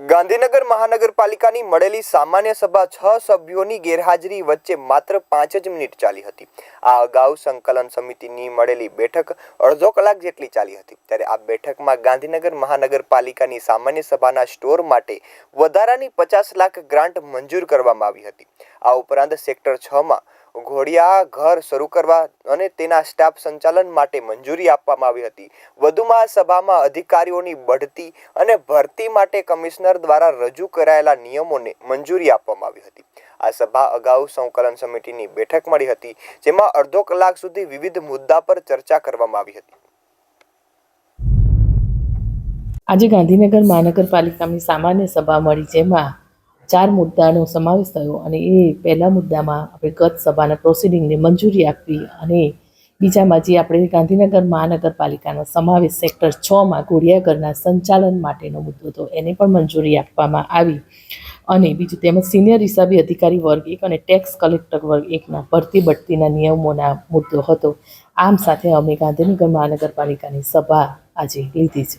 ગાંધીનગર મહાનગરપાલિકાની મળેલી સામાન્ય સભા છ સભ્યોની ગેરહાજરી વચ્ચે માત્ર પાંચ જ મિનિટ ચાલી હતી. આ અગાઉ સંકલન સમિતિની મળેલી બેઠક અડધો કલાક જેટલી ચાલી હતી. ત્યારે આ બેઠકમાં ગાંધીનગર મહાનગરપાલિકાની સામાન્ય સભાના સ્ટોર માટે વધારાની પચાસ લાખ ગ્રાન્ટ મંજૂર કરવામાં આવી હતી. આ ઉપરાંત સેક્ટર છમાં ઘોડિયા ઘર શરૂ કરવા અને તેના સ્ટાફ સંચાલન માટે મંજૂરી આપવામાં આવી હતી. વધુમાં સભામાં અધિકારીઓની બઢતી અને ભરતી માટે કમિશનર દ્વારા રજૂ કરાયેલા નિયમોને મંજૂરી આપવામાં આવી હતી. આ સભા અગાઉ સંકલન સમિતિની બેઠક મળી હતી, જેમાં અડધો કલાક સુધી વિવિધ મુદ્દા પર ચર્ચા કરવામાં આવી હતી. આજે ગાંધીનગર મહાનગરપાલિકાની સામાન્ય સભા મળી, જેમાં ચાર મુદ્દાનો સમાવેશ થયો અને એ પહેલા મુદ્દામાં આપણે ગત સભાના પ્રોસિડિંગને મંજૂરી આપવી અને બીજામાં જે આપણે ગાંધીનગર મહાનગરપાલિકાનો સમાવેશ સેક્ટર છમાં ઘોડિયાઘરના સંચાલન માટેનો મુદ્દો હતો, એને પણ મંજૂરી આપવામાં આવી. અને બીજું તેમજ સિનિયર હિસાબી અધિકારી વર્ગ એક અને ટેક્સ કલેક્ટર વર્ગ એકના ભરતી બઢતીના નિયમોના મુદ્દો હતો. આમ સાથે અમે ગાંધીનગર મહાનગરપાલિકાની સભા આજે લીધી છે.